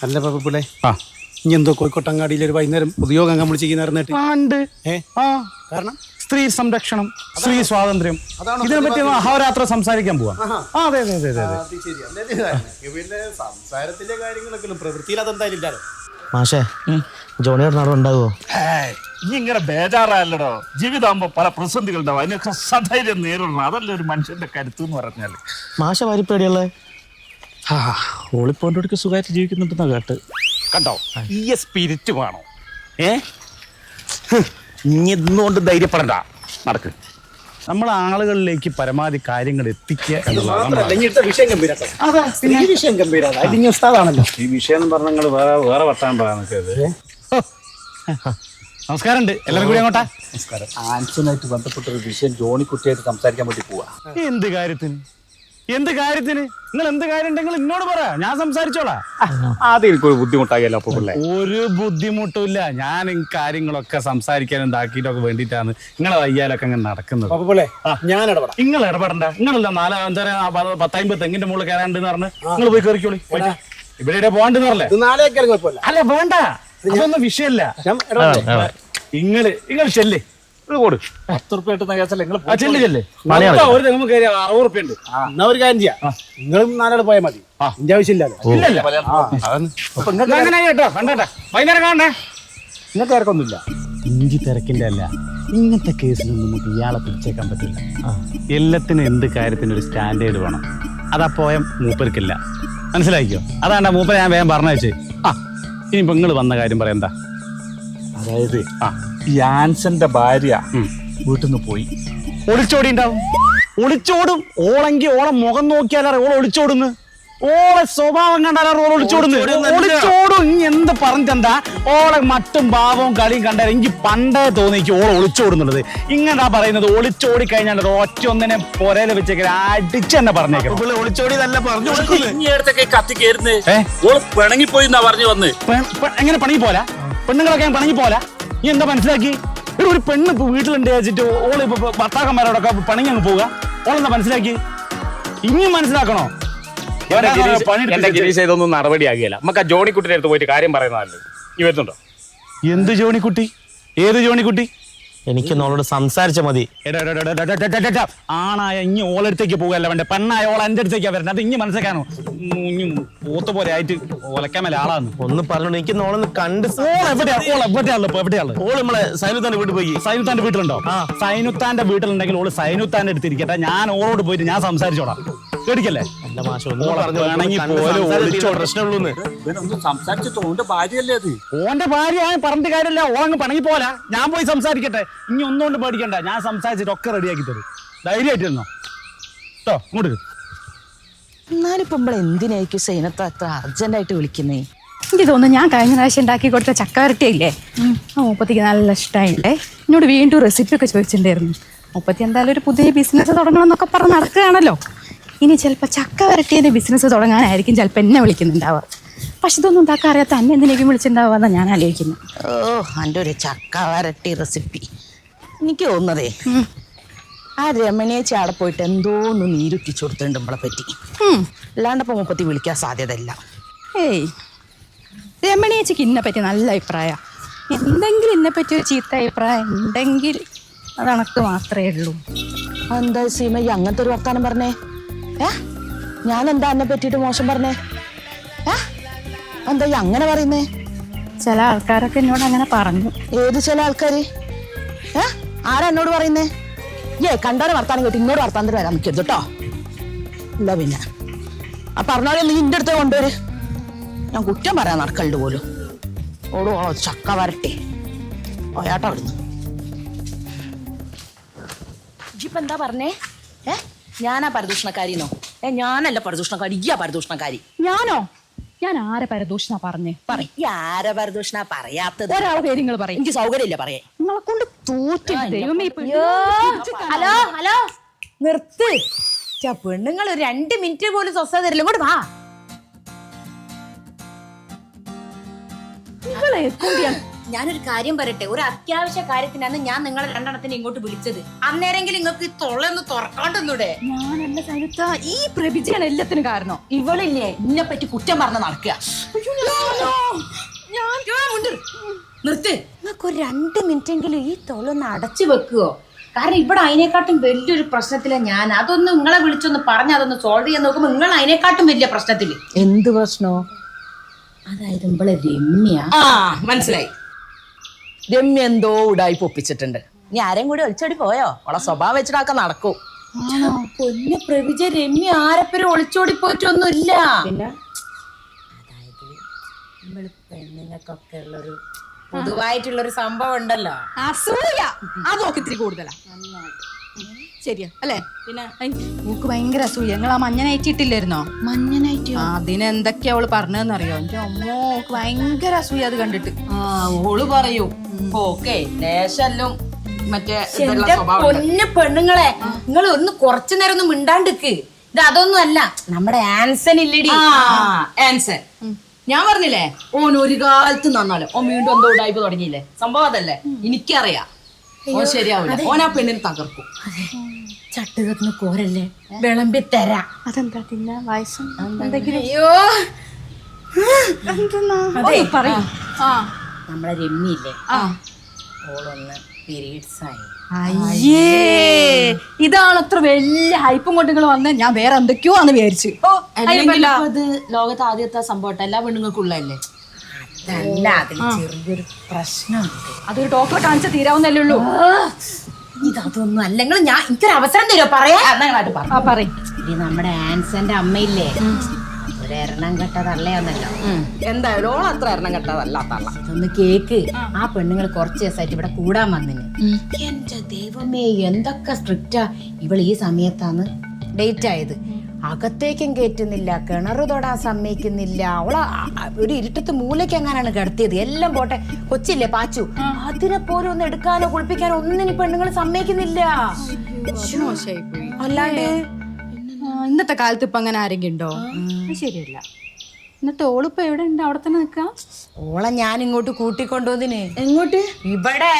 അല്ല പപ്പിളെ ആ. ഇനി എന്തോ കോഴിക്കോട്ടങ്ങാടിയിൽ ഒരു വൈകുന്നേരം പൊതുയോഗം അംഗം വിളിച്ചിരിക്കുന്നായിരുന്നിട്ട് ആ, ഉണ്ട് ഏ? ആ. കാരണം? സ്ത്രീ സംരക്ഷണം സ്ത്രീ സ്വാതന്ത്ര്യം. അതാണോ ഇതിനെ പറ്റി അഹോരാത്രം സംസാരിക്കാൻ പോവാം. ആ അതെ അതെ അതെ അതെ സംസാരത്തിലെ കാര്യങ്ങളൊക്കെ പ്രവൃത്തിയിൽ അതെന്തായാലും ഇല്ലാലോ. മാഷേ ജോണിയുടെ നാടോ ഉണ്ടാവോ നീ ഇങ്ങനെ ബേജാറല്ലടോ ജീവിതമാകുമ്പോ പല പ്രതിസന്ധികളുണ്ടാവും അതിനൊക്കെ സധൈര്യം നേരിടണം. അതല്ല ഒരു മനുഷ്യന്റെ കരുത്ത് എന്ന് പറഞ്ഞാൽ. മാഷ പരിപ്പേടിയുള്ളത് ആ ഓളിപ്പോന്റെ സുഖമായിട്ട് ജീവിക്കുന്നുണ്ടെന്നാ കേട്ട്. കണ്ടോ? ഈ സ്പിരിറ്റ് വേണോ. ഏ? ഇന്നുകൊണ്ട് ധൈര്യപ്പെടണ്ട. നടക്ക്. നമ്മൾ ആളുകളിലേക്ക് പരമാവധി കാര്യങ്ങൾ എത്തിക്കുക എന്നുള്ളതാണ് ഈ വിഷയം ഗംഭീരാണ്. അതിന് ഉസ്താദാണല്ലോ. ഈ വിഷയം എന്ന് പറഞ്ഞാൽ നിങ്ങൾ വേറെ വേറെ വർത്താനം പറയാൻ നിൽക്കരുത്. നമസ്കാരമുണ്ട്. എല്ലാവരും കൂടി അങ്ങോട്ടാ? നമസ്കാരം. ആൻസണായിട്ട് ബന്ധപ്പെട്ട ഒരു വിഷയം ജോണിക്കുട്ടിയായിട്ട് സംസാരിക്കാൻ വേണ്ടി പോവാ. എന്ത് കാര്യത്തിന്? എന്ത് കാര്യത്തിന്? നിങ്ങൾ എന്ത് കാര്യം ഉണ്ടെങ്കിൽ എന്നോട് പറ. ഞാൻ സംസാരിച്ചോളാ. ആദ്യം എനിക്കൊരു ബുദ്ധിമുട്ടാകിയല്ലോ അപ്പൊ പിള്ളേ. ഒരു ബുദ്ധിമുട്ടില്ല ഞാൻ ഈ കാര്യങ്ങളൊക്കെ സംസാരിക്കാനും ഇതാക്കിയിട്ടൊക്കെ വേണ്ടിട്ടാണ് നിങ്ങളെ വയ്യാലൊക്കെ അങ്ങനെ നടക്കുന്നത്. ഞാൻ ഇടപെടാം. നിങ്ങൾ ഇടപെടണ്ട. നിങ്ങളല്ല നാലാ അഞ്ചര പത്തമ്പത് തെങ്ങിന്റെ മുകളിൽ കയറാണ്ട് പറഞ്ഞ് നിങ്ങൾ പോയി കയറിക്കോളി ഇവിടെ പോകണ്ടെന്ന് പറഞ്ഞേ. ഇത് നാലേക്കാലും കുഴപ്പമില്ല അല്ല വേണ്ട. അതൊന്നും വിഷയമല്ല. നിങ്ങൾ നിങ്ങൾ ചെല്ലേ. കൊടു പത്ത് റുപ്യ കിട്ടുന്ന കേസല്ല നിങ്ങൾ ആ ചെല്ല് ചെല്ല്. മൊത്തം ഒരു തെങ്ങ് കയറി അറുപത് റുപ്യ ഉണ്ട് എന്നാ ഒരു കാര്യം ചെയ്യാം. നിങ്ങളും നാലാൾ പോയാൽ മതി. എന്റെ ആവശ്യമില്ലല്ലോ. ഇല്ലല്ല എന്നാ അങ്ങനെ കേട്ടോ കണ്ടോട്ടെ. വൈകുന്നേരം കാണണ്ടേ? നിങ്ങൾക്ക് ഇറക്കൊന്നുമില്ല ഇഞ്ചി തിരക്കിന്റെ അല്ല. ഇങ്ങനത്തെ കേസിലൊന്നും നമുക്ക് ഇയാളെ പിടിച്ചേക്കാൻ പറ്റില്ല. എല്ലാത്തിനും എന്ത് കാര്യത്തിനും ഒരു സ്റ്റാൻഡേർഡ് വേണം. അതാ പോയം മൂപ്പർക്കില്ല. മനസ്സിലാക്കിയോ അതാണ്ടാ മൂപ്പർ ഞാൻ വേഗം പറഞ്ഞു വെച്ച് ആ ഇനി ഇപ്പൊ നിങ്ങൾ വന്ന കാര്യം പറയണ്ട അതായത് ആ. ഈ ആൻസന്റെ ഭാര്യ വീട്ടിൽ നിന്ന് പോയി. ഒളിച്ചോടി ഉണ്ടാവും ഒളിച്ചോടും. ഓളെങ്കി ഓളെ മുഖം നോക്കിയാലേ ഓൾ ഒളിച്ചോടുന്നു. ഓളെ സ്വഭാവം കണ്ടാലേ ഓൾ ഒളിച്ചോടുന്നു. ഒളിച്ചോടും ഇനി എന്ത് പറഞ്ഞെന്താ ഓളെ മട്ടും ഭാവവും കളിയും കണ്ടാൽ എനിക്ക് പണ്ടേ തോന്നി എനിക്ക് ഓളെ ഒളിച്ചോടുന്നുള്ളത്. ഇങ്ങനെ പറയുന്നത്? ഒളിച്ചോടി കഴിഞ്ഞാൽ ഒറ്റ ഒന്നിനെ പൊരയിൽ വെച്ചേക്കാൻ അടിച്ച് തന്നെ പറഞ്ഞേക്കാം ഒളിച്ചോടി നല്ല പറഞ്ഞു കത്തി എന്നാ പറഞ്ഞു വന്ന്. എങ്ങനെ പണങ്ങി പോല പെണ്ണുങ്ങളൊക്കെ പണങ്ങി പോല നീ എന്താ മനസ്സിലാക്കി? ഇവിടെ ഒരു പെണ്ണ് ഇപ്പൊ വീട്ടിലുണ്ട് വെച്ചിട്ട് ഓൾ ഇപ്പൊ ഭർത്താക്കന്മാരോടൊക്കെ പണിങ്ങി അങ്ങ് പോവുക? ഓളെന്താ മനസ്സിലാക്കി? ഇനിയും മനസ്സിലാക്കണോ? എന്റെ ഗിരീഷ് ഇതൊന്നും നടപടിയാകില്ല. നമുക്ക് ആ ജോണിക്കുട്ടിയുടെ അടുത്ത് പോയിട്ട് കാര്യം പറയുന്നതല്ലേ? ഈ വരുന്നുണ്ടോ? എന്ത് ജോണിക്കുട്ടി? ഏത് ജോണിക്കുട്ടി? എനിക്ക് നോളോട് സംസാരിച്ച മതി. ആണായ ഇനി ഓളടുത്തേക്ക് പോകല്ല വേണ്ട? പെണ്ണായ ഓള എന്റെ അടുത്തേക്കാ വരണ്ട? അത് ഇനി മനസ്സിലാക്കാനോ? പോത്ത പോലെ ആയിട്ട് ഓലക്കാൻ മേലെ ആളാന്ന്. ഒന്ന് പറഞ്ഞു എനിക്ക് നോളൊന്ന് കണ്ട് ഓൾ നമ്മളെ സൈനുത്താന്റെ വീട്ടിൽ പോയി. സൈനുത്താന്റെ വീട്ടിലുണ്ടോ? സൈനുത്താന്റെ വീട്ടിലുണ്ടെങ്കിൽ ഓൾ സൈനുത്താന്റെ അടുത്തിരിക്കട്ടെ ഞാൻ ഓളോട് പോയിട്ട് ഞാൻ സംസാരിച്ചോളാം. പേടിക്കല്ലേ? മാഷ ഒന്ന് പോലും. പ്രശ്നമുള്ളൂന്ന് ഇവനൊന്നും സംസാരിച്ചിട്ട് ഓന്റെ ഭാര്യയല്ലേ അത്? ഓന്റെ ഭാര്യ ഞാൻ പറഞ്ഞിട്ട് കാര്യമില്ല. ഓങ്ങ് പണങ്ങി പോലാ ഞാൻ പോയി സംസാരിക്കട്ടെ. ഇനി ഒന്നുകൊണ്ട് പേടിക്കണ്ട. ഞാൻ സംസാരിച്ചിട്ട് ഒക്കെ റെഡിയാക്കി തരും. ധൈര്യമായിട്ട് ഇരുന്നോ കേട്ടോ ഇങ്ങോട്ട് എന്നാലിപ്പോ നമ്മൾ എന്തിനായിരിക്കും സൈനത്ത് അത്ര അർജന്റായിട്ട് വിളിക്കുന്നേ? എനിക്ക് തോന്നുന്നു ഞാൻ കഴിഞ്ഞ പ്രാവശ്യം ഉണ്ടാക്കി കൊടുത്ത ചക്കവരട്ടിയില്ലേ ആ മുപ്പത്തിക്ക് നല്ല ഇഷ്ടമായില്ലേ എന്നോട് വീണ്ടും റെസിപ്പി ഒക്കെ ചോദിച്ചിട്ടുണ്ടായിരുന്നു. മുപ്പത്തി എന്തായാലും ഒരു പുതിയ ബിസിനസ് തുടങ്ങണമെന്നൊക്കെ പറഞ്ഞ് നടക്കുകയാണല്ലോ. ഇനി ചിലപ്പോൾ ചക്ക വരട്ടിയതിന്റെ ബിസിനസ് തുടങ്ങാനായിരിക്കും ചിലപ്പോൾ എന്നെ വിളിക്കുന്നുണ്ടാവുക. പക്ഷെ ഇതൊന്നും ഉണ്ടാക്കാൻ അറിയാത്ത അന്നെ എന്തിനേക്കും വിളിച്ചിട്ടുണ്ടാവുക ഞാൻ ആലോചിക്കുന്നത് ഓ എന്റെ ഒരു ചക്ക വരട്ടി റെസിപ്പി എനിക്ക് തോന്നുന്നതേ ആ രമണിയേച്ചി അവിടെ പോയിട്ട് എന്തോ ഒന്ന് നീരുറ്റിച്ചു കൊടുത്തിട്ടുണ്ട് നമ്മളെ പറ്റി. അല്ലാണ്ടപ്പോൾ മുപ്പത്തി വിളിക്കാൻ സാധ്യതയില്ല. ഏയ്. രമണിയേച്ചിക്ക് ഇന്നെ പറ്റി നല്ല അഭിപ്രായം. എന്തെങ്കിലും എന്നെ പറ്റി ഒരു ചീത്ത അഭിപ്രായം ഉണ്ടെങ്കിൽ അത് കണക്ക് മാത്രമേ ഉള്ളൂ. എന്താ സീമ അങ്ങനത്തെ ഒരു വർത്താനം പറഞ്ഞേ? ഞാൻ എന്താ എന്നെ പറ്റിയിട്ട് മോശം പറഞ്ഞേ? എന്താ അങ്ങനെ പറയുന്നേ? ചില ആൾക്കാരൊക്കെ എന്നോട് അങ്ങനെ പറഞ്ഞു. ഏത് ചില ആൾക്കാര്? ആരാ എന്നോട് പറയുന്നേ? ഏ കണ്ടാരെ വർത്താനം കേട്ട് ഇങ്ങോട്ട് വർത്താനം തരാൻ നിൽക്കരുത് കേട്ടോ ഇല്ല പിന്നെ. ആ പറഞ്ഞാലും നീ ഇന്റെ അടുത്ത് കൊണ്ടുവര്. ഞാൻ കുറ്റം പറയാൻ നടക്കലുണ്ട് പോലും. ഓടോ ഓ ചക്ക വരട്ടെ. ഓയാട്ടോ അവിടുന്ന്. ഇപ്പൊ എന്താ പറഞ്ഞേ? ഞാനാ പരദൂഷണക്കാരിന്നോ ഏ ഞാനല്ല പരദൂഷണക്കാരി. ഇയ്യാ പരദൂഷണക്കാരി. ഞാനോ? ഞാൻ ആരെ പരദൂഷണ പറഞ്ഞേ? പറ ആരെ ആരാ പരദൂഷണ പറയാത്തത്? ഒരാളെ പേര് നിങ്ങൾ പറയും. എനിക്ക് സൗകര്യമില്ല പറയേ. നിങ്ങളെ കൊണ്ട് തോറ്റു ദൈവമേ ഈ പെണ്ണ് ഹലോ ഹലോ. നിർത്ത്. പെണ്ണുങ്ങൾ ഒരു രണ്ട് മിനിറ്റ് പോലും സ്വസ്ഥത തരില്ല. ഇങ്ങോട്ട് വാ. നിങ്ങളെ കൊണ്ടിയാണ് ഞാനൊരു കാര്യം പറയട്ടെ? ഒരു അത്യാവശ്യ കാര്യത്തിനാണ് ഞാൻ നിങ്ങളെ രണ്ടെണ്ണത്തിന് ഇങ്ങോട്ട് വിളിച്ചത്. അന്നേരെങ്കിലും നിങ്ങൾക്ക് ഈ തൊള്ളൊന്ന് തുറക്കാണ്ടൊന്നൂടെ? ഞാനല്ല സനുത്ത ഈ പ്രഭിജയാണ് എല്ലാത്തിനും കാരണം. ഇവളില്ലേ എന്നെ പറ്റി കുറ്റം പറഞ്ഞ് നടക്കുക. നിർത്ത്. നിങ്ങൾക്ക് ഒരു രണ്ട് മിനിറ്റെങ്കിലും ഈ തൊള്ളൊന്ന് അടച്ചു വെക്കുവോ? കാരണം ഇവിടെ അതിനെക്കാട്ടും വലിയൊരു പ്രശ്നത്തിലാണ് ഞാൻ. അതൊന്ന് നിങ്ങളെ വിളിച്ചൊന്ന് പറഞ്ഞ് അതൊന്ന് സോൾവ് ചെയ്യാൻ നോക്കുമ്പോൾ നിങ്ങൾ അതിനെക്കാട്ടും വലിയ പ്രശ്നത്തിൽ. എന്ത് പ്രശ്നോ? അതായത് രമ്യ. ആ മനസ്സിലായി. രമ്യ എന്തോ ഉടായി പൊപ്പിച്ചിട്ടുണ്ട്. ഇനി ആരെയും കൂടി ഒളിച്ചോടി പോയോ? അവളെ സ്വഭാവം വെച്ചിട്ടൊക്കെ നടക്കൂ. പൊന്നെ പ്രവിജ രമ്യ ആരെപ്പരും ഒളിച്ചോടി പോയിട്ടൊന്നുമില്ല. പിന്നെ? അതായത് പെണ്ണുങ്ങൾക്കൊക്കെ ഉള്ളൊരു പൊതുവായിട്ടുള്ളൊരു സംഭവം ഉണ്ടല്ലോ. അസൂയ അതൊക്കെ ഇത്തിരി കൂടുതലാ. ശരിയാ അല്ലേ? പിന്നെ? മൂക്ക് ഭയങ്കര അസൂയ. ഞങ്ങൾ ആ മഞ്ഞ നയിച്ചിട്ടില്ലായിരുന്നോ? മഞ്ഞനായിട്ട് ആ, അതിനെന്തൊക്കെയാ അവൾ പറഞ്ഞതെന്നറിയോ എന്റെ അമ്മോ ഓക്ക് ഭയങ്കര അസൂയ അത് കണ്ടിട്ട്. ആ ഓൾ പറയൂ. ഓക്കെ ലേശല്ലും മറ്റേ ഇതുള്ള എന്റെ സ്വഭാവം ഉണ്ട്. പൊന്ന് പെണ്ണുങ്ങളെ നിങ്ങൾ ഒന്ന് കുറച്ചു നേരം ഒന്ന് മിണ്ടാണ്ടിക്ക്. ഇത് അതൊന്നും അല്ല. നമ്മുടെ ആൻസൺ ഇല്ലടി. ആ ആൻസർ ഞാൻ പറഞ്ഞില്ലേ? ഓൻ ഒരു കാലത്ത് നന്നാലോ ഓ വീണ്ടും എന്തോ ഉടായ്പ തുടങ്ങിയില്ലേ? സംഭവം അതല്ലേ? എനിക്കറിയാം. ഓൻ ശരിയാവില്ല ഓൻ ആ പെണ്ണിന് തകർക്കും. ചട്ടുകത്തിന് കോരല്ലേ? വിളമ്പി തരാ. അതെന്താ പിന്നെ വയസ്സും എന്തെങ്കിലും? അയ്യോ. അതെ. പറയും. ആ. നമ്മുടെ രമ്യയില്ലേ? ഓളൊന്ന് പീരീഡ്സ് ആയി അയ്യേ. ഇതാണ് അത്ര വലിയ ഹൈപ്പും കൊണ്ട് നിങ്ങൾ വന്ന്. ഞാൻ വേറെ എന്തൊക്കെയോ ആണ് വിചാരിച്ചു. ലോകത്ത് ആദ്യത്തെ സംഭവം എല്ലാ പെണ്ണുങ്ങൾക്കും അതല്ല അതിൽ ചെറിയൊരു പ്രശ്നമുണ്ട്. അതൊരു ഡോക്ടറെ കാണിച്ച തീരാവുന്നല്ലേ ഉള്ളൂ. ഇതൊന്നും അല്ലെങ്കിൽ ഞാൻ എനിക്കൊരു അവസരം തരുമോ പറയാ. പറയും. ഇത് നമ്മുടെ ആൻസന്റെ അമ്മയില്ലേ? ഒരു എണ്ണം കെട്ട തള്ളയാന്നല്ലോ എന്തായാലും ഓൾ അത്ര എണ്ണം കെട്ടതല്ല തള്ള. ഇതൊന്ന് കേക്ക്. ആ. പെണ്ണുങ്ങൾ കുറച്ച് ദിവസമായിട്ട് ഇവിടെ കൂടാൻ വന്നിന്. എന്റെ ദൈവമേ എന്തൊക്കെ സ്ട്രിക്റ്റാ ഇവൾ ഈ സമയത്താണ് ഡേറ്റ് ആയത്. അകത്തേക്കും കയറ്റുന്നില്ല കിണർ തൊടാൻ സമ്മതിക്കുന്നില്ല. അവളെ ഒരു ഇരുട്ടത്ത് മൂലയ്ക്ക് എങ്ങാനാണ് കിടത്തിയത്? എല്ലാം പോട്ടെ. കൊച്ചില്ലേ പാച്ചു. അതിനെ പോലും ഒന്ന് എടുക്കാനോ കുളിപ്പിക്കാനോ ഒന്നിനും പെണ്ണുങ്ങൾ സമ്മതിക്കുന്നില്ല. അല്ലാണ്ട്? ഇന്നത്തെ കാലത്ത് ഇപ്പൊ അങ്ങനെ ആരെങ്കിലും ഉണ്ടോ? ശരിയല്ല. എന്നിട്ട് ഓളിപ്പോ എവിടെ ഉണ്ട്? അവിടെ തന്നെ നിക്കാം ഓളെ ഞാൻ ഇങ്ങോട്ട് കൂട്ടിക്കൊണ്ടുവന്നിന്. എങ്ങോട്ട്? ഇവിടെ.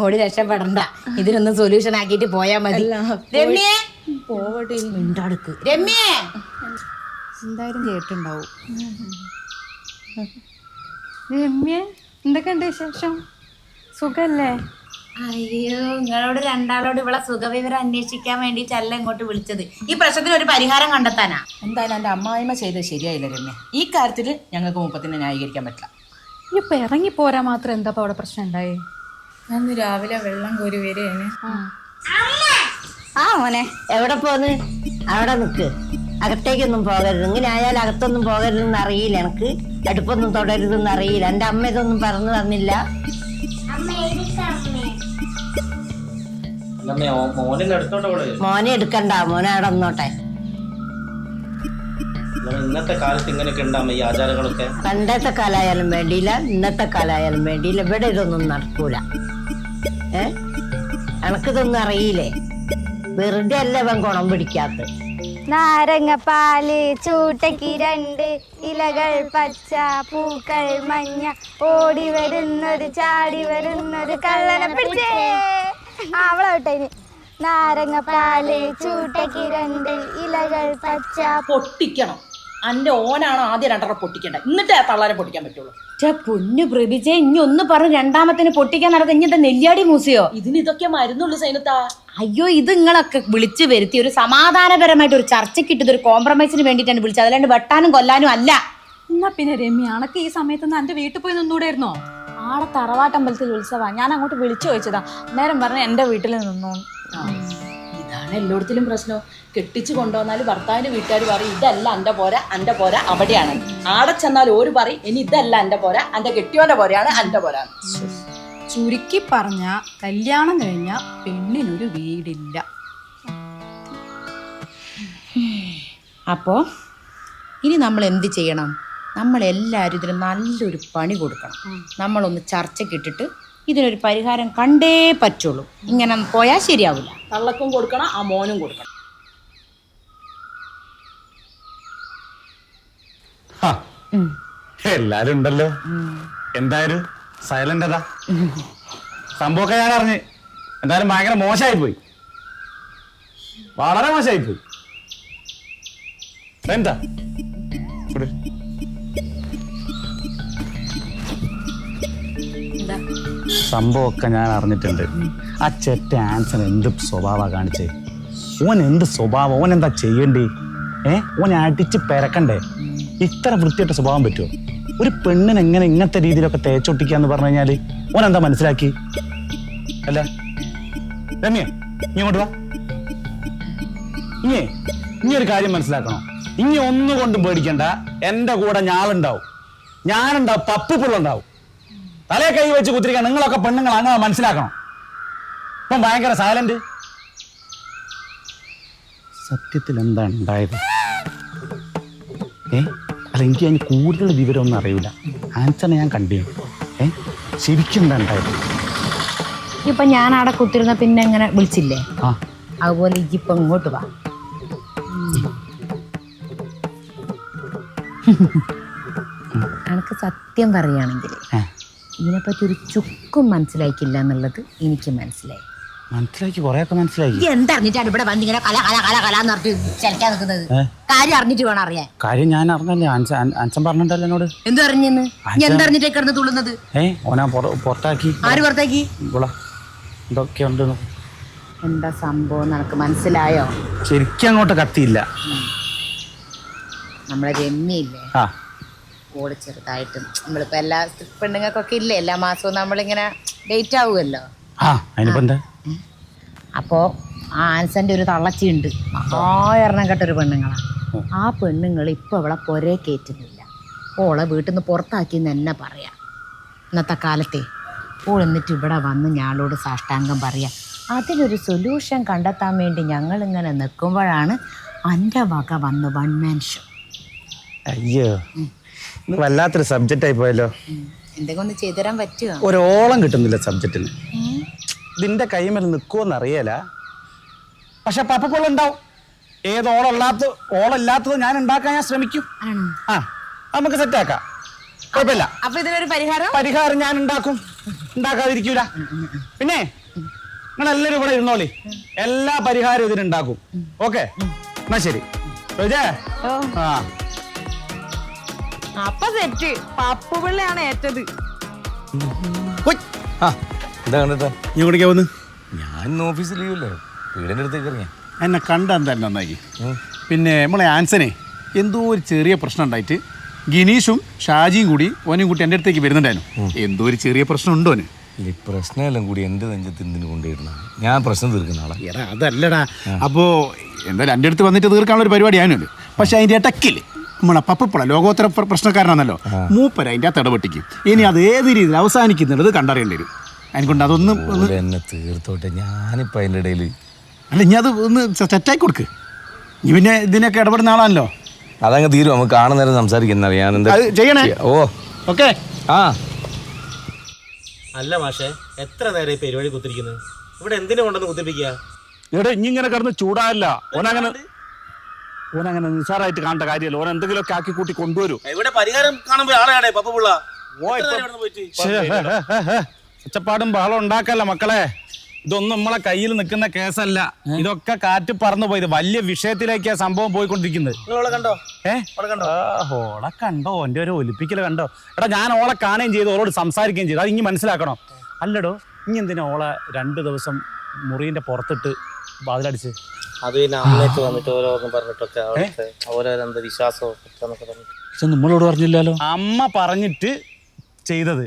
ഓടി രക്ഷപ്പെടണ്ട. ഇതിനൊന്ന് സൊല്യൂഷൻ ആക്കിയിട്ട് പോയാ മതി. രമ്യേ പോവട്ടെ മിണ്ടാടുക്ക്. രമ്യേ! എന്തായാലും കേട്ടുണ്ടാവും. രമ്യ എന്തൊക്കെയുണ്ട് വിശേഷം? സുഖല്ലേ? അയ്യോ നിങ്ങളോട് രണ്ടാളോട് ഇവിടെ സുഖവിവരം അന്വേഷിക്കാൻ വേണ്ടിയിട്ടല്ല ഇങ്ങോട്ട് വിളിച്ചത്. ഈ പ്രശ്നത്തിന് ഒരു പരിഹാരം കണ്ടെത്താനാ? എന്തായാലും എന്റെ അമ്മായിമ്മ ചെയ്തത് ശരിയായില്ല രമ്യ. ഈ കാര്യത്തിൽ ഞങ്ങൾക്ക് മുപ്പത്തിനെ ന്യായീകരിക്കാൻ പറ്റില്ല. ഇപ്പൊ ഇറങ്ങി പോരാ മാത്രം എന്താ അവിടെ പ്രശ്നം ഉണ്ടായേ? അന്ന് രാവിലെ വെള്ളം കോരി വരികയാണ്. ആ മോനെ. എവിടെ പോന്ന്? അവിടെ നിക്ക്. അകത്തേക്കൊന്നും പോകരുത്. ഇങ്ങനെ ആയാൽ അകത്തൊന്നും പോകരുതെന്ന് അറിയില്ല എനിക്ക്. അടുപ്പൊന്നും തൊടരുതെന്ന് അറിയില്ല. എന്റെ അമ്മ ഇതൊന്നും പറഞ്ഞു തന്നില്ല. മോനെ എടുക്കണ്ട. മോനെ അവിടെ നിന്നോട്ടെ. ഇന്നത്തെ കാലത്ത് ഇങ്ങനെയൊക്കെ ഉണ്ടാകും ഈ ആചാരങ്ങളൊക്കെ? പണ്ടത്തെ കാലായാലും വേണ്ടിയില്ല ഇന്നത്തെ കാലായാലും വേണ്ടിയില്ല. ഇവിടെ ഇതൊന്നും നടക്കൂല. ഏ? എനക്കിതൊന്നും അറിയില്ലേ? വെറുതെ അല്ല ഇവൻ ഗുണം പിടിക്കാത്ത നാരങ്ങപ്പാൽ ചൂട്ടയ്ക്ക് രണ്ട് ഇലകൾ പച്ച പൂക്കൾ മഞ്ഞ ഓടി വരുന്നൊരു ചാടി വരുന്നൊരു കള്ളനെ പിടിച്ചേ. അവളോട്ടെ നാരങ്ങപ്പാൽ ചൂട്ടയ്ക്ക് രണ്ട് ഇലകൾ പച്ച പൊട്ടിക്കണം. അന്റെ ഓനാണോ ആദ്യം രണ്ടെണ്ണം പൊട്ടിക്കേണ്ടത് എന്നിട്ട് ആ തള്ളാനെ പൊട്ടിക്കാൻ പറ്റുള്ളൂ. ഛെ, പൊന്നു പ്രഭിജെ ഇനി ഒന്ന് പറഞ്ഞു രണ്ടാമത്തിന് പൊട്ടിക്കാൻ നടക്കുക ഇനി എന്താ നെല്ലിയാടി മൂസിയോ ഇതിന് ഇതൊക്കെ മരുന്നുള്ളൂ സൈനത്താ. അയ്യോ ഇത് നിങ്ങളൊക്കെ വിളിച്ചു വരുത്തി. ഒരു സമാധാനപരമായിട്ട് ഒരു ചർച്ചയ്ക്ക് ഇട്ടത് ഒരു കോംപ്രമൈസിന് വേണ്ടിയിട്ടാണ് വിളിച്ചത്. അല്ലാണ്ട് വെട്ടാനും കൊല്ലാനും അല്ല. എന്നാ പിന്നെ രമ്യ അണക്ക് ഈ സമയത്തൊന്നും എന്റെ വീട്ടിൽ പോയി നിന്നൂടായിരുന്നോ? ആടെ തറവാട്ടമ്പലത്തിൽ ഉത്സവാ. ഞാൻ അങ്ങോട്ട് വിളിച്ചു ചോദിച്ചതാ. നേരം പറഞ്ഞ എന്റെ വീട്ടിൽ നിന്നു ഇതാണ് എല്ലായിടത്തിലും പ്രശ്നം. കെട്ടിച്ചു കൊണ്ടുവന്നാൽ ഭർത്താവിന്റെ വീട്ടുകാർ പറയും ഇതല്ല എന്റെ പോര എന്റെ പോര അവിടെയാണ്. ആടെ ചെന്നാൽ ഓര് പറയും ഇനി ഇതല്ല എന്റെ പോര എന്റെ കെട്ടിയോന്റെ പോരയാണ് എന്റെ പോര ചുരുക്കി പറഞ്ഞ കല്യാണം കഴിഞ്ഞ പെണ്ണിനൊരു വീടില്ല. അപ്പോ ഇനി നമ്മൾ എന്ത് ചെയ്യണം? നമ്മളെല്ലാവരും ഇതിന് നല്ലൊരു പണി കൊടുക്കണം. നമ്മളൊന്ന് ചർച്ചയ്ക്കിട്ടിട്ട് ഇതിനൊരു പരിഹാരം കണ്ടേ പറ്റുള്ളൂ. ഇങ്ങനെ പോയാൽ ശരിയാവില്ല. തള്ളക്കും കൊടുക്കണം ആ മോനും കൊടുക്കണം. എല്ലാരും ഉണ്ടല്ലോ. എന്തായാലും സൈലന്റ് അതാ. സംഭവമൊക്കെ ഞാൻ അറിഞ്ഞ്. എന്തായാലും ഭയങ്കര മോശമായി പോയി. വളരെ മോശമായി പോയി. എന്താ സംഭവമൊക്കെ ഞാൻ അറിഞ്ഞിട്ടുണ്ട്. ആ ചെറ്റ ആൻസൺ എന്ത് സ്വഭാവ കാണിച്ചേ? ഓൻ എന്ത് സ്വഭാവം? ഓൻ എന്താ ചെയ്യണ്ടേ? ഏ? ഓൻ അടിച്ച് പെരക്കണ്ടേ? ഇത്ര വൃത്തിയായിട്ട് സ്വഭാവം പറ്റുമോ ഒരു പെണ്ണിന് എങ്ങനെ ഇങ്ങനത്തെ രീതിയിലൊക്കെ തേച്ചൊട്ടിക്കാന്ന് പറഞ്ഞു കഴിഞ്ഞാൽ ഓൻ എന്താ മനസ്സിലാക്കി? അല്ല. രമ്യ നീ ഇങ്ങോട്ട് വാ. ഇനി ഇനി ഒരു കാര്യം മനസ്സിലാക്കണം. ഇനി ഒന്നുകൊണ്ടും പേടിക്കണ്ട. എന്റെ കൂടെ ഞാളുണ്ടാവും. ഞാനുണ്ടാവും പപ്പിപ്പുള്ളുണ്ടാവും തലയെ കൈ വെച്ച് കുത്തിരിക്കാൻ നിങ്ങളൊക്കെ പെണ്ണുങ്ങൾ അങ്ങനെ മനസ്സിലാക്കണം. ഇപ്പം ഭയങ്കര സൈലന്റ് സത്യത്തിൽ എന്താണ് ഉണ്ടായത്? ഏ? അല്ല എനിക്ക് അതിന് കൂടുതൽ വിവരമൊന്നും അറിയില്ല. ആൻസറിനെ ഞാൻ കണ്ടിരുന്നു. ഏ? ശരിക്കും എന്താ ഉണ്ടായത്? ഇപ്പൊ ഞാൻ അവിടെ കുത്തിരുന്ന പിന്നെ ഇങ്ങനെ വിളിച്ചില്ലേ? ആ. അതുപോലെ ഇപ്പൊ ഇങ്ങോട്ട് വാ. എനിക്ക് സത്യം പറയുകയാണെങ്കിൽ ഇതിനെപ്പറ്റി ഒരു ചുക്കും മനസ്സിലാക്കില്ല എന്നുള്ളത് എനിക്ക് മനസ്സിലായി. മനസ്സിലാക്കി കുറെയൊക്കെ മനസ്സിലായി. എന്തറിഞ്ഞിട്ടാണ് ഇവിടെ വന്നിങ്ങനെ കല കല കല കല എന്ന് പറഞ്ഞിട്ട് ചലിക്കാൻ നിൽക്കുന്നത്? കാര്യം അറിഞ്ഞിട്ട് വേണം അറിയാൻ. കാര്യം ഞാൻ അറിഞ്ഞല്ലേ? അൻസൻ പറഞ്ഞിട്ടല്ലോ എന്നോട്? എന്തു അറിഞ്ഞെന്ന് നീ എന്തറിഞ്ഞിട്ടേ കിടന്ന് തുള്ളുന്നത്? ഏ? ഓനാ പുറ- പുറത്താക്കി. ആര് പുറത്താക്കി? എന്തൊക്കെ ഉണ്ട്. എന്താ സംഭവം നിനക്ക് മനസ്സിലായോ? ശരിക്കും അങ്ങോട്ട് കത്തിയില്ല. നമ്മളെ രമ്യയില്ലേ? ആ. ഓൾ ചെറുതായിട്ടും. നമ്മളിപ്പോ എല്ലാ പെണ്ണുങ്ങൾക്കൊക്കെ ഇല്ലേ എല്ലാ മാസവും നമ്മളിങ്ങനെ ഡേറ്റ് ആവുമല്ലോ? അപ്പോ ആ. ആൻസന്റെ ഒരു തള്ളച്ചിയുണ്ട്. ഉണ്ട് കേട്ട ഒരു പെണ്ണുങ്ങളാ. ആ പെണ്ണുങ്ങൾ ഇപ്പൊ അവളെ പൊരേ കയറ്റുന്നില്ല ഓളെ വീട്ടിൽ നിന്ന് പുറത്താക്കി എന്ന് തന്നെ പറയാം. ഇന്നത്തെ കാലത്തെ ഓൾ എന്നിട്ട് ഇവിടെ വന്ന് ഞാളോട് സാഷ്ടാംഗം പറയാം. അതിനൊരു സൊല്യൂഷൻ കണ്ടെത്താൻ വേണ്ടി ഞങ്ങൾ ഇങ്ങനെ നിൽക്കുമ്പോഴാണ് എന്റെ വക വന്ന് വൺ മാൻ ഷോ അയ്യോ. വല്ലാത്തൊരു സബ്ജക്റ്റ് ആയി പോയല്ലോ. എന്തെങ്കിലും ഒന്ന് ചെയ്തു തരാൻ പറ്റുമോ ഒരോളം കിട്ടുന്നില്ല സബ്ജക്റ്റിന് ഇതിന്റെ കൈമേൽ നിൽക്കുമെന്ന് അറിയല പക്ഷെ പപ്പപ്പോൾ ഉണ്ടാവും. ഏത് ഓളല്ലാത്ത ഓളല്ലാത്തത് ഞാൻ ഉണ്ടാക്കാൻ ഞാൻ ശ്രമിക്കും. ആ നമുക്ക് സെറ്റ് സെറ്റാക്കാം കുഴപ്പമില്ല. അപ്പൊ ഇതിനൊരു പരിഹാരം? പരിഹാരം ഞാൻ ഉണ്ടാക്കും. ഉണ്ടാക്കാതിരിക്കൂല. പിന്നെ നിങ്ങൾ എല്ലാവരും ഇവിടെ ഇരുന്നോളി. എല്ലാ പരിഹാരവും ഇതിനുണ്ടാക്കും ഓക്കെ? എന്നാ ശരി. ആ. അപ്പൊ സെറ്റ് പപ്പുപിള്ളയാണ് ഏറ്റത്. എന്താ കണ്ടിട്ടാ? നീ എവിടേക്കാ വന്ന്? ഞാൻ ഇന്ന് ഓഫീസിൽ ലീവല്ലേ വീടിന്റെ അടുത്തേക്ക് ഇറങ്ങിയ എന്നെ കണ്ടാൻ തന്നെ നന്നായി? പിന്നെ നമ്മളെ ആൻസനെ എന്തോ ഒരു ചെറിയ പ്രശ്നം ഉണ്ടായിട്ട് ഗിനീഷും ഷാജിയും കൂടി ഓനും കൂട്ടി എന്റെ അടുത്തേക്ക് വരുന്നുണ്ടായിരുന്നു. എന്തോ ഒരു ചെറിയ പ്രശ്നം ഉണ്ടോ ഈ പ്രശ്നമെല്ലാം കൂടി എന്റെ നെഞ്ചത്ത് എന്തിനു കൊണ്ടുവരുന്ന? ഞാൻ പ്രശ്നം തീർക്കുന്ന ആളാ. എടാ അതല്ലടാ. അപ്പോ എന്തായാലും എന്റെ അടുത്ത് വന്നിട്ട് തീർക്കാനുള്ള ഒരു പരിപാടി ആയാലും പക്ഷെ അതിന്റെ ഇടയ്ക്കിൽ നമ്മളെ പപ്പപ്പുള ലോകോത്തര പ്ര- പ്രശ്നക്കാരനാണല്ലോ മൂപ്പര അതിന്റെ അകത്ത് ഇടപെട്ടിക്കും. ഇനി അത് ഏത് രീതിയിൽ അവസാനിക്കുന്നുള്ളത് കണ്ടറിയേണ്ടി വരും. അതിനെക്കൊണ്ട് അതൊന്നും എന്നെ തീർത്തോട്ടെ. ഞാനിപ്പോൾ അതിന്റെ ഇടയിൽ അല്ല ഇനി അത് ഒന്ന് സെറ്റാക്കി കൊടുക്ക്. ഇനി പിന്നെ ഇതിനൊക്കെ ഇടപെടുന്ന ആളാണല്ലോ. അതങ്ങ് തീരും. നമുക്ക് കാണുന്നേരം സംസാരിക്കുന്ന ഞാൻ എന്താ ചെയ്യണേ. ഓ. ഓക്കെ. ആ. അല്ല മാഷേ എത്ര നേരം ഈ പരിപാടി കുത്തിരിക്കുന്നത് ഇവിടെ എന്തിനു കൊണ്ടെന്ന് കുത്തിപ്പിക്കുക എടാ ഇനി ഇങ്ങനെ കിടന്ന് ചൂടാല്ല ഓനങ്ങനെ ഓനങ്ങനെ നിസ്സാരായിട്ട് കാണേണ്ട കാര്യമല്ല. ഓൻ എന്തെങ്കിലുമൊക്കെ ആക്കി കൂട്ടി കൊണ്ടുവരും. ഇവിടെ പരിഹാരം കാണുമ്പോൾ ആളെയാണേ പപ്പ പിള്ള ഒച്ചപ്പാടും ബഹളം ഉണ്ടാക്കല്ല മക്കളെ. ഇതൊന്നും നമ്മളെ കയ്യിൽ നിൽക്കുന്ന കേസല്ല. ഇതൊക്കെ കാറ്റ് പറന്നു പോയത്. വലിയ വിഷയത്തിലേക്കാ സംഭവം പോയിക്കൊണ്ടിരിക്കുന്നത്. കണ്ടോ? ഓളെ കണ്ടോ? ഓന്റെ ഒരു ഒലിപ്പിക്കൽ കണ്ടോ? എടാ ഞാൻ ഓളെ കാണുകയും ചെയ്തു. ഓളോട് സംസാരിക്കുകയും ചെയ്തു. അത് ഇനി മനസ്സിലാക്കണം? അല്ലടോ ഇനി എന്തിനാ ഓളെ രണ്ട് ദിവസം മുറിന്റെ പുറത്തിട്ട് വാതിലടിച്ച്? അത് പിന്നെ അമ്മയൊക്കെ വന്നിട്ട് ഓരോന്നും പറഞ്ഞിട്ടൊക്കെ അവിടുത്തെ ഓരോരോ അന്ധവിശ്വാസവും ഒക്കെ എന്നൊക്കെ പറഞ്ഞിട്ട്. പക്ഷെ നമ്മളോട് പറഞ്ഞില്ലല്ലോ? അമ്മ പറഞ്ഞിട്ട് ചെയ്തത്.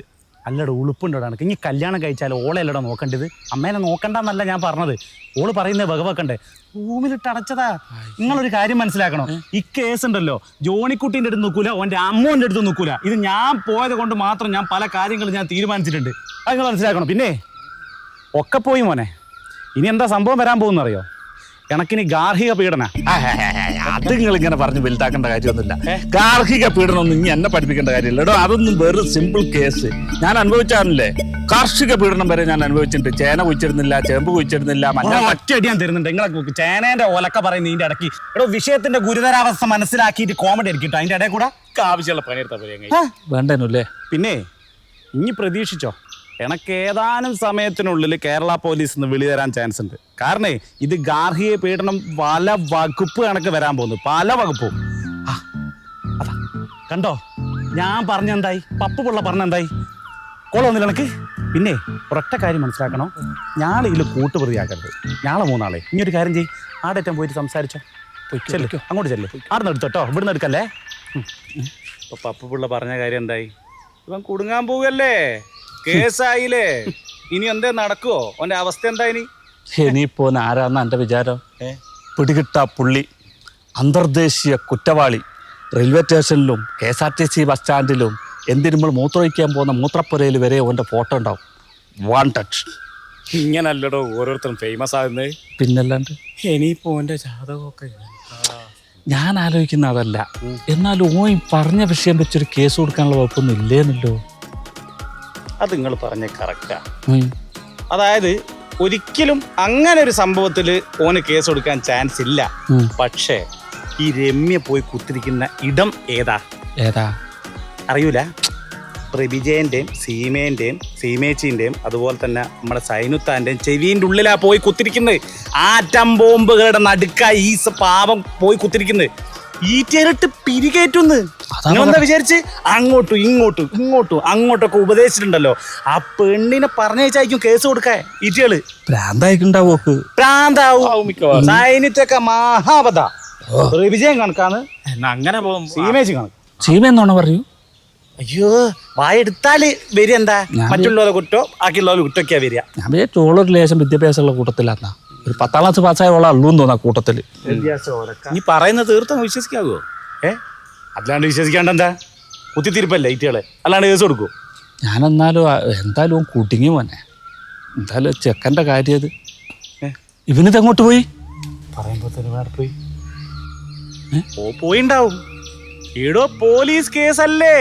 അല്ലട ഉളുപ്പുണ്ടോ എനിക്ക് ഇനി കല്യാണം കഴിച്ചാൽ ഓളെ അല്ലടോ നോക്കേണ്ടത്? അമ്മേനെ നോക്കണ്ടെന്നല്ല ഞാൻ പറഞ്ഞത്. ഓൾ പറയുന്നത് വകവെക്കണ്ടേ? റൂമിലിട്ട് അടച്ചതാ. നിങ്ങളൊരു കാര്യം മനസ്സിലാക്കണം. ഈ കേസ് ഉണ്ടല്ലോ ജോണിക്കുട്ടീന്റെ അടുത്ത് നിൽക്കൂല ഓന്റെ അമ്മൂന്റെ അടുത്ത് നിൽക്കൂല. ഇത് ഞാൻ പോയത് കൊണ്ട് മാത്രം ഞാൻ പല കാര്യങ്ങളും ഞാൻ തീരുമാനിച്ചിട്ടുണ്ട്. അത് നിങ്ങൾ മനസ്സിലാക്കണം. പിന്നെ ഒക്കെ പോയി മോനെ. ഇനി എന്താ സംഭവം വരാൻ പോകുന്നറിയോ? കണക്കിന് ഗാർഹിക പീഡന. അത് നിങ്ങൾ ഇങ്ങനെ പറഞ്ഞ് വലുതാക്കേണ്ട കാര്യമൊന്നുമില്ല. ഗാർഹിക പീഡനം ഒന്നും ഇനി എന്നെ പഠിപ്പിക്കേണ്ട കാര്യമില്ല എടോ അതൊന്നും വെറും സിമ്പിൾ കേസ് ഞാൻ അനുഭവിച്ചാണല്ലേ കാർഷിക പീഡനം വരെ ഞാൻ അനുഭവിച്ചിട്ടുണ്ട്. ചേന കുഴിച്ചിരുന്നില്ല ചേമ്പ് കുഴിച്ചിരുന്നില്ല മറ്റടിയാൻ ഒറ്റയടി ഞാൻ തരുന്നുണ്ട്. നിങ്ങളെ ചേനേന്റെ ഒലക്ക പറയുന്ന ഇതിന്റെ ഇടയ്ക്ക്. എടോ വിഷയത്തിന്റെ ഗുരുതരാവസ്ഥ മനസ്സിലാക്കിയിട്ട് കോമഡി അടിക്കട്ടോ അതിന്റെ ഇടയിൽ കൂടെ. ആവശ്യമുള്ള പണിയെടുത്താൽ വേണ്ടനല്ലേ പിന്നെ ഇനി പ്രതീക്ഷിച്ചോ? എനക്ക് ഏതാനും സമയത്തിനുള്ളിൽ കേരള പോലീസ് നിന്ന് വിളി തരാൻ ചാൻസ് ഉണ്ട്. കാരണേ ഇത് ഗാർഹിക പീഡനം പല വകുപ്പ് കണക്ക് വരാൻ പോകുന്നു. പല വകുപ്പും. ആ, അതാ. കണ്ടോ? ഞാൻ പറഞ്ഞെന്തായി പപ്പു പിള്ള പറഞ്ഞെന്തായി കൊള്ളൊന്നില്ല എനിക്ക് എനക്ക് പിന്നെ ഒരൊറ്റ കാര്യം മനസ്സിലാക്കണം? ഞാൻ ഇതിൽ കൂട്ടുപ്രതിയാക്കരുത്. ഞാളെ മൂന്നാളെ. ഇനി ഒരു കാര്യം ചെയ്യും. ആടേറ്റം പോയിട്ട് സംസാരിച്ചോ. പോയി ചെല്ലു. അങ്ങോട്ട് ചെല്ലു. ആടുന്ന് എടുത്തോട്ടോ ഇവിടുന്ന് എടുക്കല്ലേ? ഇപ്പൊ പപ്പു പിള്ള പറഞ്ഞ കാര്യം എന്തായി? ഇവൻ കുടുങ്ങാൻ പോവല്ലേ കേസായില്ലേ? ഇനി എന്തേ നടക്കുവോ? ഓന്റെ അവസ്ഥ എന്താ ഇനി? ഇനിയിപ്പോ ആരാന്ന എന്റെ വിചാരം? പിടികിട്ട പുള്ളി. അന്തർദേശീയ കുറ്റവാളി. റെയിൽവേ സ്റ്റേഷനിലും K S R T C bus സ്റ്റാൻഡിലും എന്തിനും നമ്മൾ മൂത്രമൊഴിക്കാൻ പോകുന്ന മൂത്രപ്പുരയിൽ വരെ ഓന്റെ ഫോട്ടോ ഉണ്ടാവും. വാണ്ടഡ് ഇങ്ങനല്ലടോ ഓരോരുത്തരും ഫേമസ് ആകുന്നത് പിന്നല്ലാണ്ട്? ഇനിയിപ്പോ ജാതകമൊക്കെ ഞാൻ ആലോചിക്കുന്ന അതല്ല. എന്നാലും ഓൻ പറഞ്ഞ വിഷയം വെച്ചൊരു കേസ് കൊടുക്കാനുള്ള കുഴപ്പമൊന്നും ഇല്ലേന്നല്ലോ. അത് നിങ്ങൾ പറഞ്ഞ കറക്റ്റാ. അതായത് ഒരിക്കലും അങ്ങനെ ഒരു സംഭവത്തിൽ ഓന് കേസ് കൊടുക്കാൻ ചാൻസ് ഇല്ല. പക്ഷേ ഈ രമ്യ പോയി കുത്തിരിക്കുന്ന ഇടം ഏതാ? ഏതാ? അറിയൂല? പ്രഭിജയന്റെയും സീമേന്റെയും സീമേച്ചിന്റെയും അതുപോലെ തന്നെ നമ്മുടെ സൈനുത്താന്റെയും ചെവിന്റെ ഉള്ളിലാ പോയി കുത്തിരിക്കുന്നത്. ആറ്റം ബോംബുകളുടെ നടുക്ക ഈ പാപം പോയി കുത്തിരിക്കുന്നത്. ഈ ചേരിട്ട് പിരികേറ്റുന്ന് നിങ്ങളെന്താ വിചാരിച്ച്? അങ്ങോട്ടും ഇങ്ങോട്ടും ഇങ്ങോട്ടും അങ്ങോട്ടൊക്കെ ഉപദേശിച്ചിട്ടുണ്ടല്ലോ. ആ പെണ്ണിനെ പറഞ്ഞയച്ചായിരിക്കും കേസ് കൊടുക്കാൻ ഈറ്റകൾ ഭ്രാന്തായിക്കുണ്ടാവോക്ക് പ്രാന്താവും സൈനിറ്റൊക്കെ മഹാപഥ. വിജയം കണക്കാണ്. അങ്ങനെ പോകും. സീമേജ് കണക്ക്. സീമ എന്നാണോ പറയൂ? അയ്യോ വായെടുത്താൽ വരിക എന്താ ഞാൻ- മറ്റുള്ളവരെ കുറ്റോ ബാക്കിയുള്ളവരെ കുറ്റൊക്കെയാ വരിക. ഞാൻ ഓളൊരു ലേശം വിദ്യാഭ്യാസമുള്ള കൂട്ടത്തിലാന്നാ. ഒരു പത്താം ക്ലാസ് പാസ്സായ ഓളെ അള്ളൂന്ന് തോന്നാ കൂട്ടത്തിൽ നീ പറയുന്നത് തീർത്ഥം വിശ്വസിക്കാവോ? ഏ? അല്ലാണ്ട് വിശ്വസിക്കാണ്ട് എന്താ? കുത്തിത്തിരിപ്പല്ലേ ഇറ്റകളെ അല്ലാണ്ട് കേസ് കൊടുക്കൂ? ഞാനെന്നാലും എന്നാലും എന്തായാലും ഓൻ കുടുങ്ങി മോനെ. എന്തായാലും ചെക്കന്റെ കാര്യം അത് ഇവനിത് എങ്ങോട്ട് പോയി? പറയുമ്പോ തന്നെ വേറെ പോയി. ഓ പോയിണ്ടാവും. എടോ പോലീസ് കേസല്ലേ?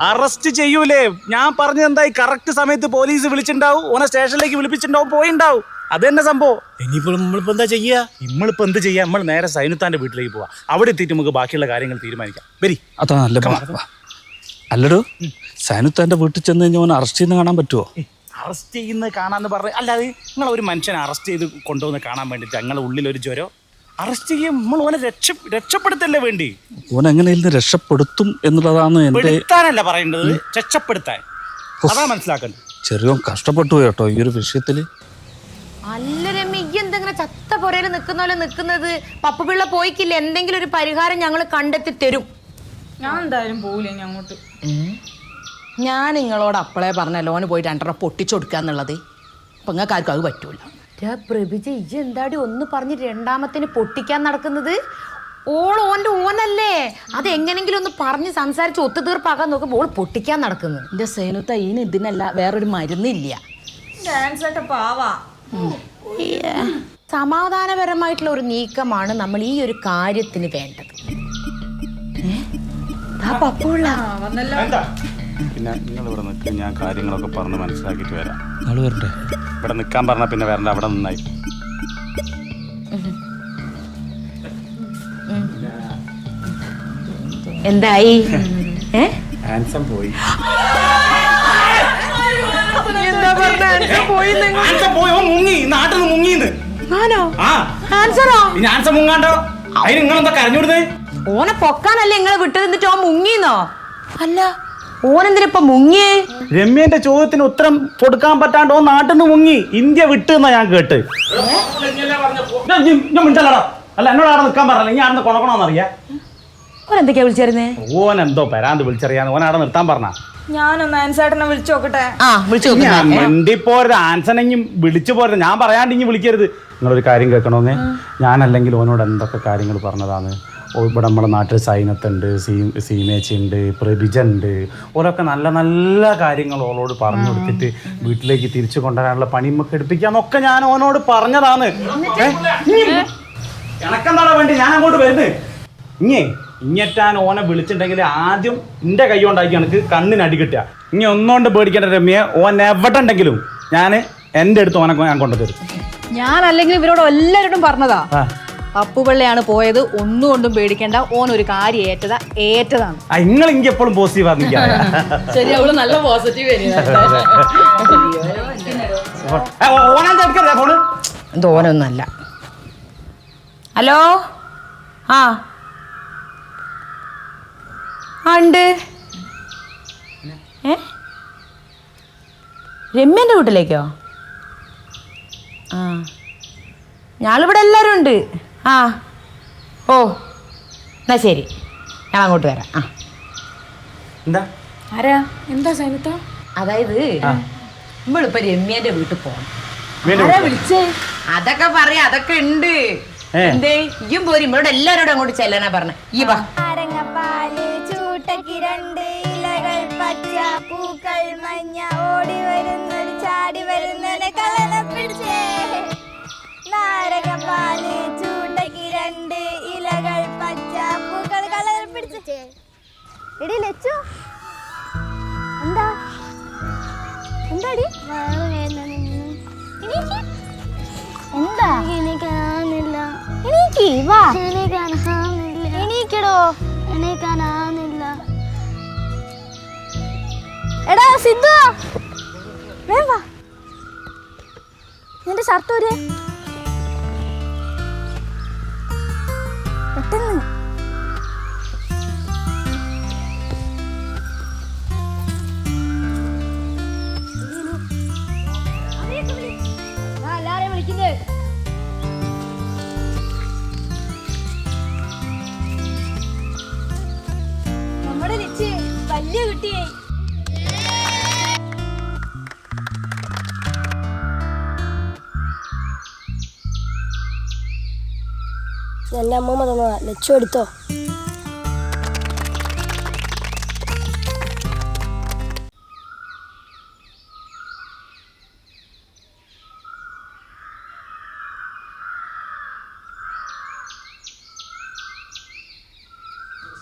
അറസ്റ്റ് ചെയ്യൂലേ? ഞാൻ പറഞ്ഞത് എന്തായി? കറക്റ്റ് സമയത്ത് പോലീസ് വിളിച്ചിണ്ടാവും ഓനെ സ്റ്റേഷനിലേക്ക് വിളിപ്പിച്ചിട്ടുണ്ടാവും പോയിണ്ടാവും. അത് തന്നെ സംഭവം. ഇനിയിപ്പോ നമ്മളിപ്പോ എന്താ ചെയ്യാ? നമ്മളിപ്പോ എന്ത് ചെയ്യാ? നമ്മൾ നേരെ സൈനുത്താന്റെ വീട്ടിലേക്ക് പോവാം. അവിടെ എത്തിയിട്ട് നമുക്ക് ബാക്കിയുള്ള കാര്യങ്ങൾ തീരുമാനിക്കാം. വരി. അതാ നല്ല. അല്ലടോ സൈനുത്താന്റെ വീട്ടിൽ ചെന്ന് കഴിഞ്ഞാൽ അവൻ അറസ്റ്റ് ചെയ്യുന്ന കാണാൻ പറ്റുമോ അറസ്റ്റ് ചെയ്യുന്നത് കാണാന്ന് പറഞ്ഞ് അല്ലാതെ നിങ്ങൾ ഒരു മനുഷ്യനെ അറസ്റ്റ് ചെയ്ത് കൊണ്ടുവന്ന് കാണാൻ വേണ്ടിട്ട് ഞങ്ങളുടെ ഉള്ളിൽ ഒരു ജ്വരം? അറസ്റ്റ് ചെയ്യും നമ്മൾ ഓനെ രക്ഷ രക്ഷപ്പെടുത്തല്ലേ വേണ്ടി? ഓൻ എങ്ങനെയായിരുന്നു രക്ഷപ്പെടുത്തും എന്നുള്ളതാണ് എന്റെ പെടുത്താനല്ല പറയേണ്ടത്. രക്ഷപ്പെടുത്താൻ. അതാ മനസ്സിലാക്കേണ്ടത്. ചെറിയ കഷ്ടപ്പെട്ടു കേട്ടോ ഈ ഒരു വിഷയത്തിൽ അല്ല രമ്യ ഈ എന്തെങ്കിലും ചത്ത പുരയിൽ നിൽക്കുന്ന പോലെ നിൽക്കുന്നത് പപ്പു പിള്ള പോയിക്കില്ല? എന്തെങ്കിലും ഒരു പരിഹാരം ഞങ്ങൾ കണ്ടെത്തി തരും. ഞാൻ എന്തായാലും പോവില്ല ഇനി അങ്ങോട്ട്. ഞാൻ നിങ്ങളോട് അപ്പളേ പറഞ്ഞ ലോന് പോയിട്ട് രണ്ടെണ്ണം പൊട്ടിച്ചു കൊടുക്കുക എന്നുള്ളത്. അപ്പൊ നിങ്ങൾക്ക് ആർക്കും അത് പറ്റൂല. പ്രഭിജ ഇജ്ജ് എന്താടി ഒന്ന് പറഞ്ഞ് രണ്ടാമത്തിന് പൊട്ടിക്കാൻ നടക്കുന്നത്? ഓൾ ഓന്റെ ഓനല്ലേ? അത് എങ്ങനെങ്കിലും ഒന്ന് പറഞ്ഞ് സംസാരിച്ച് ഒത്തുതീർപ്പാക്കാൻ നോക്കുമ്പോൾ ഓൾ പൊട്ടിക്കാൻ നടക്കുന്നത്. എന്റെ സേനുത്ത ഇതിനല്ല വേറൊരു മരുന്നില്ല. ഡാൻസ് ഒക്കെ പാവാ. സമാധാനപരമായിട്ടുള്ള ഒരു നീക്കമാണ് നമ്മൾ ഈ ഒരു കാര്യത്തിന് വേണ്ടത്. പിന്നെ നിങ്ങൾ ഇവിടെ നിൽക്ക് ഞാൻ കാര്യങ്ങളൊക്കെ പറഞ്ഞ് മനസ്സിലാക്കിയിട്ട് വരാം. ആൾ വരട്ടെ. ഇവിടെ നിൽക്കാൻ പറഞ്ഞാൽ പിന്നെ വരണ്ട അവിടെ നന്നായി. എന്തായി? ഏ? ഹാൻസം പോയി. എന്താ പറഞ്ഞ? പോയി ഹാൻസം പോയി. ഓൻ മുങ്ങി. നാട്ടിൽ നിന്ന് മുങ്ങിന്ന് ആ. ആൻസറോ? ഇനി ഹാൻസം മുങ്ങാണ്ടോ? അതിന് നിങ്ങളെന്താ കരഞ്ഞുവിടുന്നത് ഓനെ പൊക്കാനല്ലേ നിങ്ങളെ വിട്ടത്? എന്നിട്ട് ഓൻ മുങ്ങിന്നോ? അല്ല ഓനെന്തിനിപ്പൊ മുങ്ങിയേ? രമ്യന്റെ ചോദ്യത്തിന് ഉത്തരം കൊടുക്കാൻ പറ്റാണ്ട് ഓ നാട്ടിൽ നിന്ന് മുങ്ങി. ഇന്ത്യ വിട്ടു എന്നാ ഞാൻ കേട്ട്. ഞാൻ- ഞാൻ- ഞാൻ മിണ്ടല്ലടാ. അല്ല എന്നോട് അവിടെ നിൽക്കാൻ പറഞ്ഞില്ല. ഞാൻ അവിടെ കൊണക്കണമെന്നറിയാ ഓനെന്തൊക്കെയാ വിളിച്ചായിരുന്നേ ഓൻ എന്തോ പരാന്ത് വിളിച്ചറിയാന്ന്. ഓൻ അവിടെ നിർത്താൻ പറഞ്ഞ. ഞാനൊന്ന് ആൻസേട്ടനെ വിളിച്ചു നോക്കട്ടെ. ആ വിളിച്ചു ഞാൻ മിണ്ടി പോരുത്. ആൻസനെങ്കിൽ വിളിച്ചു പോരുത്. ഞാൻ പറയാണ്ട് ഇനി വിളിക്കരുത്. നിങ്ങളൊരു കാര്യം കേൾക്കണോന്നേ? ഞാനല്ലെങ്കിൽ ഓനോട് എന്തൊക്കെ കാര്യങ്ങൾ പറഞ്ഞതാണ്? ഓ ഇവിടെ നമ്മുടെ നാട്ടിൽ സൈനത്തുണ്ട് സീ സീമേച്ചുണ്ട് പ്രഭിജുണ്ട് ഓരൊക്കെ നല്ല നല്ല കാര്യങ്ങൾ ഓളോട് പറഞ്ഞു കൊടുത്തിട്ട് വീട്ടിലേക്ക് തിരിച്ചു കൊണ്ടുവരാനുള്ള പണി നമുക്ക് എടുപ്പിക്കാന്നൊക്കെ ഞാൻ ഓനോട് പറഞ്ഞതാണ്. ഏ? ഇനി എനക്കെന്താണോ വേണ്ടി ഞാൻ അങ്ങോട്ട് വരുന്നത്. ഇങ്ങേ. ഇങ്ങറ്റാൻ ഓനെ വിളിച്ചിട്ടുണ്ടെങ്കിൽ ആദ്യം എന്റെ കൈ കൊണ്ടാക്കി എനിക്ക് കണ്ണിന് അടി കിട്ടുക. ഇനി ഒന്നുകൊണ്ട് പേടിക്കേണ്ട രമ്യ ഓൻ എവിടെ ഉണ്ടെങ്കിലും ഞാൻ എന്റെ അടുത്ത് ഓനെ ഞാൻ കൊണ്ടുതരും. ഞാൻ അല്ലെങ്കിൽ ഇവരോട് എല്ലാവരോടും പറഞ്ഞതാ. അപ്പുപള്ളിയാണ് പോയത്. ഒന്നും കൊണ്ടും പേടിക്കേണ്ട. ഓൻ ഒരു കാര്യം ഏറ്റതാ. ഏറ്റതാണ്. നിങ്ങൾ എനിക്ക് എപ്പോഴും പോസിറ്റീവ് ആണ് ശരി അവൾ നല്ല പോസിറ്റീവ് എടുക്കരുത് ഫോണ്? തോനൊന്നല്ല ഹലോ? ആ. ഉണ്ട്. ഏ? രമ്യന്റെ വീട്ടിലേക്കോ? ആ. ഞാളിവിടെ എല്ലാവരും ഉണ്ട്. ആ. ഓ എന്നാ ശരി. ഞാൻ അങ്ങോട്ട് വരാം. ആ. എന്താ? ആരാ? എന്താ സൈനത്ത അതായത് നമ്മളിപ്പോ രമ്യന്റെ വീട്ടിൽ പോകണം ആരാ വിളിച്ചേ? അതൊക്കെ പറയാ അതൊക്കെ ഉണ്ട്. എന്തേ? ഇയും പോരും. ഇവിടെ എല്ലാരോടും അങ്ങോട്ട് ചെല്ലാനാ പറഞ്ഞ. ഈ വാ. നാരങ്ങപ്പാൽ ചൂട്ടക്ക് രണ്ട് ഇലകൾ പച്ച പൂക്കൾ കള്ളനെ പിടിച്ചേ. എടി ലച്ചു. എന്താ? എന്താടി? എന്താ? എണീക്കാനാവുന്നില്ല എണീക്ക് വാ. എണീക്കാനാവുന്നില്ല എണീക്കടോ. എണീക്കാനാവുന്നില്ല. എടാ സിദ്ധു വേം. നിന്റെ ഷർട്ട് ഒരു Tính എന്റെ അമ്മമ്മ തന്നതാ ലച്ചു എടുത്തോ?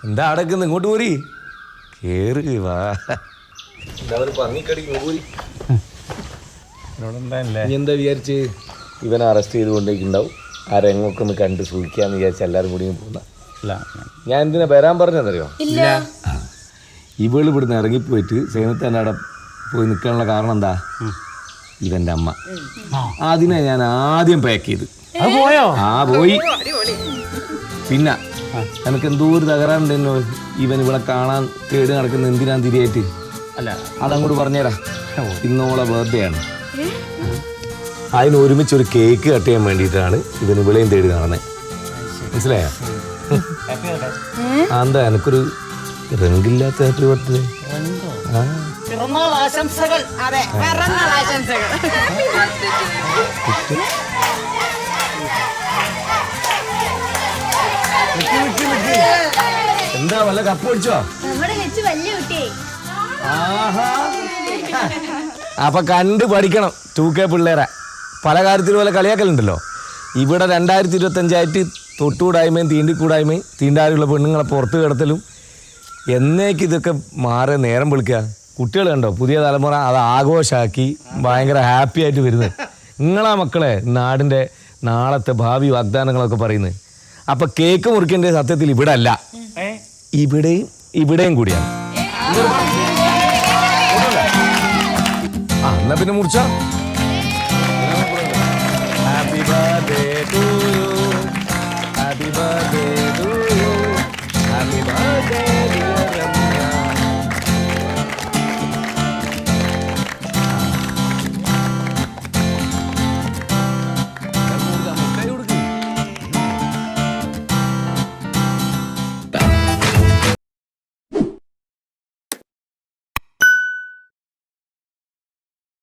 എന്താ അടക്കുന്നു ഇങ്ങോട്ട് പോരി? കേറി വാ. നീ എന്താ വിചാരിച്ച് ഇവനെ അറസ്റ്റ് ചെയ്ത് കൊണ്ടേക്കുണ്ടാവും ആ രംഗമൊക്കെ ഒന്ന് കണ്ട് സൂക്ഷിക്കാന്ന് വിചാരിച്ച എല്ലാവരും കൂടി പോകുന്ന ഞാൻ എന്തിനാ വരാൻ പറഞ്ഞതറിയോ ഇവൾ ഇവിടുന്ന് ഇറങ്ങിപ്പോയിട്ട് സേനത്തന്നെ അവിടെ പോയി നിൽക്കാനുള്ള കാരണം എന്താ? ഇവന്റെ അമ്മ. അതിനെ ഞാൻ ആദ്യം പാക്ക് ചെയ്ത്. പോയോ? ആ പോയി. പിന്നെ എനിക്ക് എന്തോ ഒരു തകരാറുണ്ടെന്നോ ഇവൻ ഇവിടെ കാണാൻ കേട് നടക്കുന്ന എന്തിനാ തിരിയായിട്ട്? അല്ല. അതങ്ങോട്ട് പറഞ്ഞേരാ. ഇന്നോളെ ബർത്ത്ഡേ ആണ്. അതിന് ഒരുമിച്ച് ഒരു കേക്ക് കട്ട് ചെയ്യാൻ വേണ്ടിയിട്ടാണ് ഇവന് വിളയും തേടി നടന്നത് മനസ്സിലായോ? ആ, എന്താ എനക്കൊരു റെങ്കില്ലാത്ത ഹാപ്പി ബർത്ത്ഡേ ആ. പിറന്നാൾ ആശംസകൾ. അതെ പിറന്നാൾ ആശംസകൾ. എന്താ വല്ല കപ്പ് പിടിച്ചോ നമ്മുടെ ലച്ചു വലിയ കുട്ടിയായി ആഹാ. അപ്പൊ കണ്ട് പഠിക്കണം. ടൂ കെ പിള്ളേരെ. പല കാര്യത്തിലും പോലെ കളിയാക്കലുണ്ടല്ലോ? ഇവിടെ രണ്ടായിരത്തി ഇരുപത്തഞ്ചായിട്ട് തൊട്ടുകൂടായ്മയും തീണ്ടിക്കൂടായ്മയും തീണ്ടാനുള്ള പെണ്ണുങ്ങളെ പുറത്ത് കിടത്തലും. എന്നേക്ക് ഇതൊക്കെ മാറി നേരം വിളിക്കുക കുട്ടികൾ കണ്ടോ? പുതിയ തലമുറ അത് ആഘോഷമാക്കി ഭയങ്കര ഹാപ്പി ആയിട്ട് വരുന്നത്. നിങ്ങളാ മക്കളെ നാടിന്റെ നാളത്തെ ഭാവി വാഗ്ദാനങ്ങളൊക്കെ പറയുന്നത്. അപ്പൊ കേക്ക് മുറിക്കേണ്ട സത്യത്തിൽ ഇവിടെ അല്ല ഇവിടെയും ഇവിടെയും കൂടിയാണ്. ആ എന്നാ പിന്നെ മുറിച്ച.